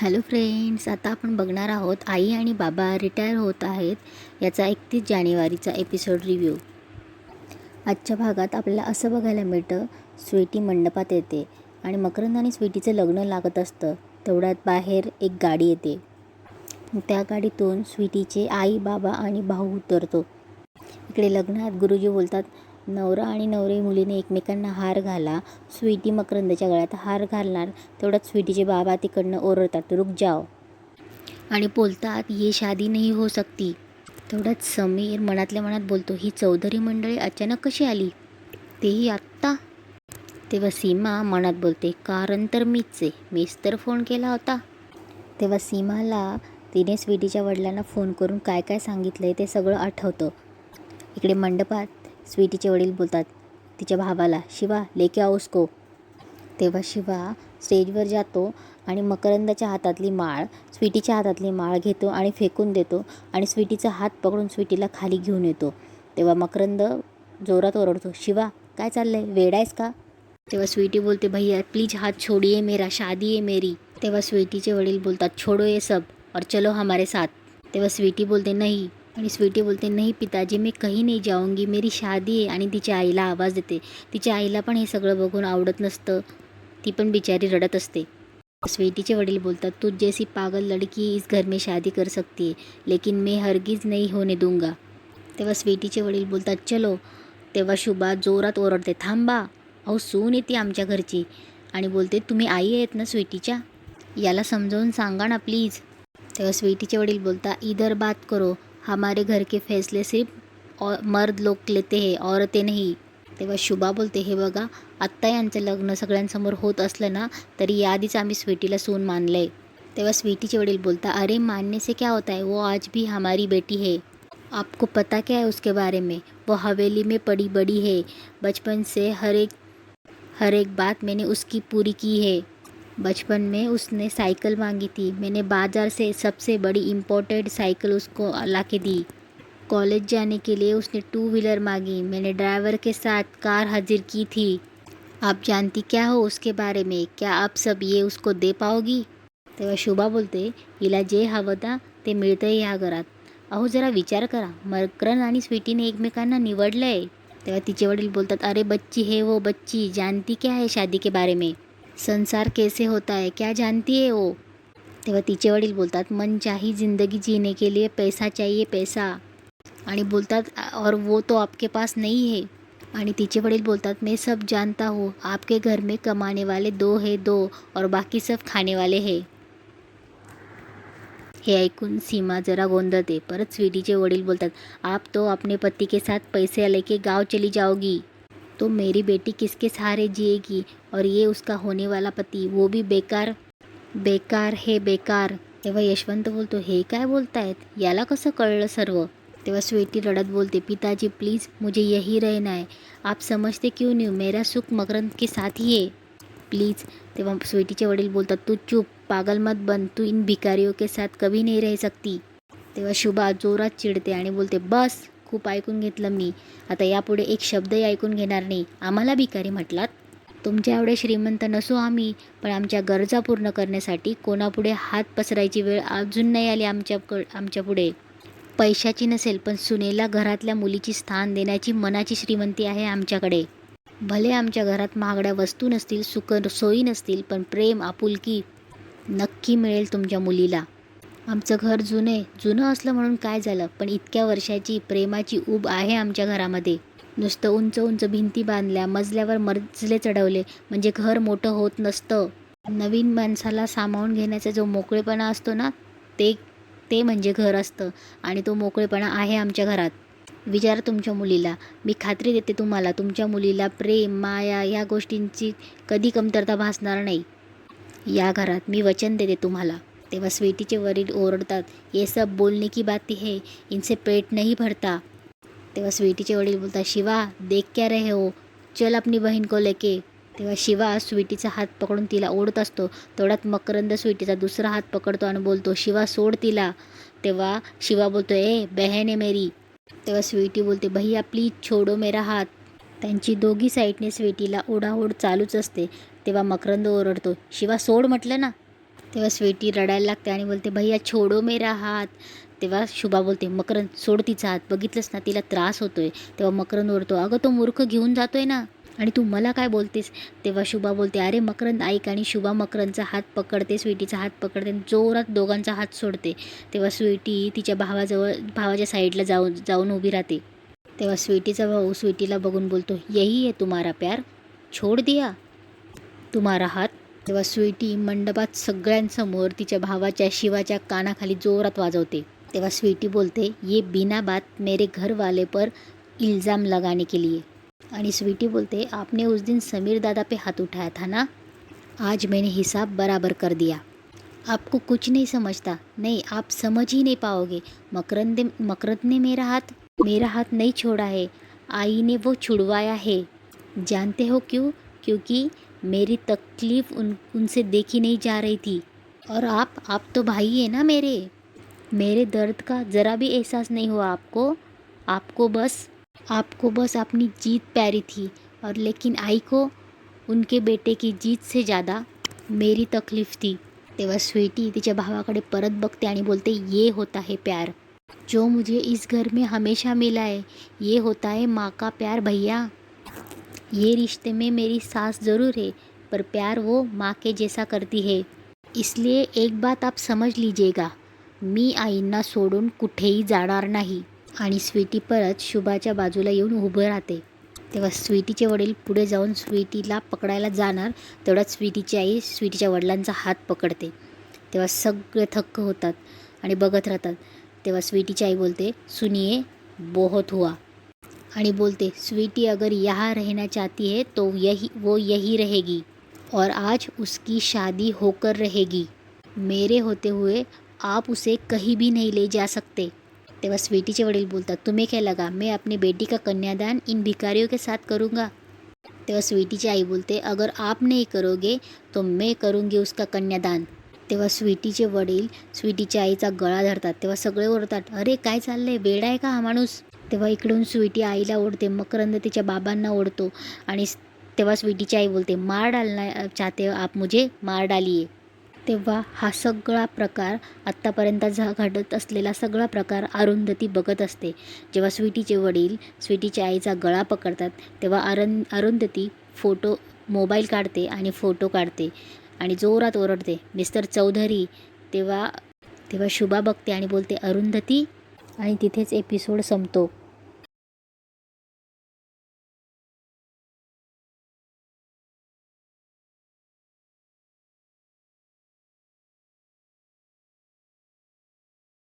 Hello friends आता आपण बघणार आहोत आई आणि बाबा रिटायर होत आहेत याचा एकतीस जानेवारीचा एपिसोड रिव्ह्यू आजच्या भागात आपल्याला असं बघायला मिळतं स्वीटी मंडपात येते आणि मकरंद आणि स्वीटीचं लग्न लागत असतं तेवढ्यात बाहेर एक गाडी येते. त्या गाडीतून स्वीटीचे आई बाबा आणि भाऊ उतरतो. इकडे लग्नात गुरुजी बोलतात नवरा आणि नवरी मुलीने एकमेकांना हार घाला. स्वीटी मकरंदाच्या गळ्यात हार घालणार तेवढ्यात स्वीटीचे बाबा तिकडनं ओरडतात रुक जाओ. आणि बोलतात ये शादी नाही हो सकती. तेवढ्यात समीर मनातल्या मनात बोलतो ही चौधरी मंडळी अचानक कशी आली? तेही आत्ता. तेव्हा सीमा मनात बोलते कारण तर मीच आहे मीच तर फोन केला होता. तेव्हा सीमाला तिने स्वीटीच्या वडिलांना फोन करून काय काय सांगितलं आहे ते सगळं आठवतं. इकडे मंडपात स्वीटीचे वडील बोलतात तिच्या भावाला शिवा लेके आओ उसको तेव्हा शिवा स्टेजवर जातो आणि मकरंदाच्या हातातली माळ स्वीटीच्या हातातली माळ घेतो आणि फेकून देतो आणि स्वीटीचा हात पकडून स्वीटीला खाली घेऊन येतो. तेव्हा मकरंद जोरात ओरडतो शिवा काय चाललंय? वेडायस का? तेव्हा स्वीटी बोलते भैया प्लीज हात छोडिये मेरा शादी आहे मेरी. तेव्हा स्वीटीचे वडील बोलतात छोडो ये सब और चलो हमारे साथ. तेव्हा स्वीटी बोलते नाही आणि स्वीटी बोलते नाही पिताजी मी कहीं नाही जाऊंगी। मेरी शादी आहे आणि तिच्या आईला आवाज देते. तिच्या आईला पण हे सगळं बघून आवडत नसतं. ती पण बिचारी रडत असते. स्वीटीचे वडील बोलतात तू जैसी पागल लड़की इस घर में शादी कर सकती है लेकिन मैं हरगिज नहीं होने दूंगा. तेव्हा स्वीटीचे वडील बोलतात चलो. तेव्हा शुभा जोरात ओरडते थांबा अहो सून येते आमच्या घरची. आणि बोलते तुम्ही आई आहेत ना स्वीटीच्या? याला समजावून सांगा ना प्लीज. तेव्हा स्वीटीचे वडील बोलता इधर बात करो. हमारे घर के फैसले सिर्फ़ औ मर्द लोक लेते हैं, औरतें नहीं। तेव्हा शुभा बोलते, हे बघा, आत्ता यांचं लग्न सगळ्यांसमोर होत असलं ना, तरी याआधीच आम्ही स्वीटीला सून मानलं आहे तेव्हा स्वीटीचे वडील बोलता, अरे मानने से क्या होता है? वो आज भी हमारी बेटी है। आपको पता क्या है उसके बारे में? वो हवेली में पड़ी बड़ी है। बचपन से हर एक हर एक बात मैंने उसकी पूरी की है। बचपन में उसने साइकिल मांगी थी। मैंने बाज़ार से सबसे बड़ी इम्पोर्टेड साइकिल उसको ला के दी। कॉलेज जाने के लिए उसने टू व्हीलर मांगी। मैंने ड्राइवर के साथ कार हाजिर की थी। आप जानती क्या हो उसके बारे में? क्या आप सब ये उसको दे पाओगी? तेव्हा शुभा बोलते हिला जे हवं ना ते मिळतंय ह्या घरात अहो जरा विचार करा मकरन आणि स्वीटीने एकमेकांना निवडलं आहे तेव्हा तिचे वडील बोलतात, अरे बच्ची है वो बच्ची, जानती क्या है शादी के बारे में? संसार कैसे होता है क्या जानती है वो? तेव्हा तिचे वडील बोलतात मन चाही ज़िंदगी जीने के लिए पैसा चाहिए पैसा. आणि बोलतात और वो तो आपके पास नहीं है. आणि तिचे वडील बोलतात मैं सब जानता हूँ आपके घर में कमाने वाले दो है दो और बाकी सब खाने वाले है. हे ऐकून सीमा जरा गोंधळते. परत स्वीटीचे वडील बोलतात आप तो अपने पति के साथ पैसे लेके गाव चली जाओगी. तो मेरी बेटी किसके सहारे जिएगी? और ये उसका होने वाला पति वो भी बेकार बेकार हे बेकार। तेव्हा यशवंत बोलतो हे काय बोलतायत? याला कसं कळलं सर्व? तेव्हा स्वेटी रडत बोलते पिताजी प्लीज़ मुझे यही रहना है। आप समझते क्यों नहीं हो? मेरा सुख मकरंद के साथ ही है। प्लीज़. तेव्हा स्वेटीचे वडील बोलतात तू चुप पागल मत बन तू इन भिकारियों के साथ कभी नहीं रह सकती. तेव्हा शुभा जोरात चिडते आणि बोलते बस खूप ऐकून घेतलं मी. आता यापुढे एक शब्दही ऐकून घेणार नाही. आम्हाला भिकारी म्हटलात? तुमच्या एवढे श्रीमंत नसू आम्ही पण आमच्या गरजा पूर्ण करण्यासाठी कोणापुढे हात पसरायची वेळ अजून नाही आली आमच्याकड आमच्यापुढे पैशाची नसेल पण सुनेला घरातल्या मुलीची स्थान देण्याची मनाची श्रीमंती आहे आमच्याकडे. भले आमच्या घरात महागड्या वस्तू नसतील सुख सोयी नसतील पण प्रेम आपुलकी नक्की मिळेल तुमच्या मुलीला. आमचं घर जुने जुनं असलं म्हणून काय झालं पण इतक्या वर्षाची प्रेमाची ऊब आहे आमच्या घरामध्ये. नुसतं उंच उंच भिंती बांधल्या मजल्यावर मजले चढवले. म्हणजे घर मोठं होत नसतं. नवीन माणसाला सामावून घेण्याचा जो मोकळेपणा असतो ना ते ते म्हणजे घर असतं. आणि तो मोकळेपणा आहे आमच्या घरात. विचार तुमच्या मुलीला. मी खात्री देते तुम्हाला तुमच्या मुलीला प्रेम माया या गोष्टींची कधी कमतरता भासणार नाही. या घरात मी वचन देते तुम्हाला. तेव्हा स्वीटीचे वडील ओरडतात ये सब बोलने की बात है. इनसे पेट नहीं भरता. तेव्हा स्वीटीचे वडील बोलतात शिवा देख क्या रे हो? चल अपनी बहीण को लेके. तेव्हा शिवा स्वीटीचा हात पकडून तिला ओढत असतो. तेवढ्यात मकरंद स्वीटीचा दुसरा हात पकडतो आणि बोलतो शिवा सोड तिला. तेव्हा शिवा बोलतो ए बहन आहे मेरी. तेव्हा स्वीटी बोलते भैया प्लीज छोडो मेरा हात. त्यांची दोघी साईडने स्वीटीला ओढाओढ चालूच असते. तेव्हा मकरंद ओरडतो शिवा सोड म्हटलं ना. तेव्हा स्वीटी रडायला लागते आणि बोलते भैया छोडो मेरा हात. तेव्हा शुभा बोलते मकरंद सोड तिचा हात. बघितलंस ना तिला त्रास होतोय. तेव्हा मकरंद ओरतो अगं तो मूर्ख घेऊन जातोय ना. आणि तू मला काय बोलतेस? तेव्हा शुभा बोलते अरे मकरंद ऐक आणि शुभा मकरंदचा हात पकडते स्वीटीचा हात पकडते आणि जोरात दोघांचा हात सोडते. तेव्हा स्वीटी तिच्या भावाजवळ भावाच्या साईडला जाऊन जाऊन उभी राहते. तेव्हा स्वीटीचा भाऊ स्वीटीला बघून बोलतो यही आहे तुम्हारा प्यार? छोड दिया तुम्हारा हात? तेव्हा स्वीटी मंडपात सगळ्यांसमोर तिच्या भावाच्या शिवाच्या कानाखाली जोरात वाजवते. तेव्हा स्वीटी बोलते, ये बिना बात मेरे घर वाले पर इल्ज़ाम लगाने के लिए। आणि स्वीटी बोलते, आपने उस दिन समीर दादा पे हाथ उठाया था ना? आज मैंने हिसाब बराबर कर दिया। आपको कुछ नहीं समझता। नहीं, आप समझ ही नहीं पाओगे। मकरंद मकरंद ने मेरा हाथ मेरा हाथ नहीं छोड़ा है। आई ने वो छुड़वाया है। जानते हो क्यों? क्योंकि मेरी तकलीफ़ उन, उनसे देखी नहीं जा रही थी। और आप आप तो भाई है ना मेरे? मेरे दर्द का ज़रा भी एहसास नहीं हुआ आपको? आपको बस आपको बस अपनी जीत प्यारी थी और लेकिन आई को उनके बेटे की जीत से ज़्यादा मेरी तकलीफ़ थी। तेव्हा स्वीटी तिच्या भावाकडे परत बघते आणि बोलते, ये होता है प्यार। जो मुझे इस घर में हमेशा मिला है, ये होता है माँ का प्यार भैया। ये रिश्ते में मेरी सास ज़रूर है, पर प्यार वो माँ के जैसा करती है। इसलिए एक बात आप समझ लीजिएगा मी आईंना सोडून कुठेही जाणार नाही. आणि स्वीटी परत शुभाच्या बाजूला येऊन उभं राहते. तेव्हा स्वीटीचे वडील पुढे जाऊन स्वीटीला पकडायला जाणार तेवढ्यात स्वीटीची आई स्वीटीच्या वडिलांचा हात पकडते. तेव्हा सगळे थक्क होतात आणि बघत राहतात. तेव्हा स्वीटीची आई बोलते सुनिये बहुत हुआ. आणि बोलते स्वीटी अगर यहाँ रहना चाहती है तो यही वो यही रहेगी और आज उसकी शादी होकर रहेगी। मेरे होते हुए आप उसे कहीं भी नहीं ले जा सकते। तेव्हा स्वीटीचे वडील बोलतात तुम्हें क्या लगा मैं अपनी बेटी का कन्यादान इन भिखारियों के साथ करूँगा? तेव्हा स्वीटीची आई बोलते अगर आप नहीं करोगे तो मैं करूँगी उसका कन्यादान. तेव्हा स्वीटीचे वडील स्वीटीच्या आईचा गळा धरतात तेव्हा सगळे ओरडतात अरे काय चाललंय? वेडा आहे का हा माणूस? तेव्हा इकडून स्वीटी आईला ओढते मकरंद तिच्या बाबांना ओढतो आणि तेव्हा स्वीटीची आई बोलते मार डालना चाहते हो आप मुझे मार डालिये तेव्हा हा सगळा प्रकार आत्तापर्यंत झा घडत असलेला सगळा प्रकार अरुंधती बघत असते. जेव्हा स्वीटीचे वडील स्वीटीच्या आईचा गळा पकडतात तेव्हा अरं अरुंधती फोटो मोबाईल काढते आणि फोटो काढते आणि जोरात ओरडते मिस्टर चौधरी तेव्हा तेव्हा शुभा बघते आणि बोलते अरुंधती आणि तिथेच एपिसोड संपतो.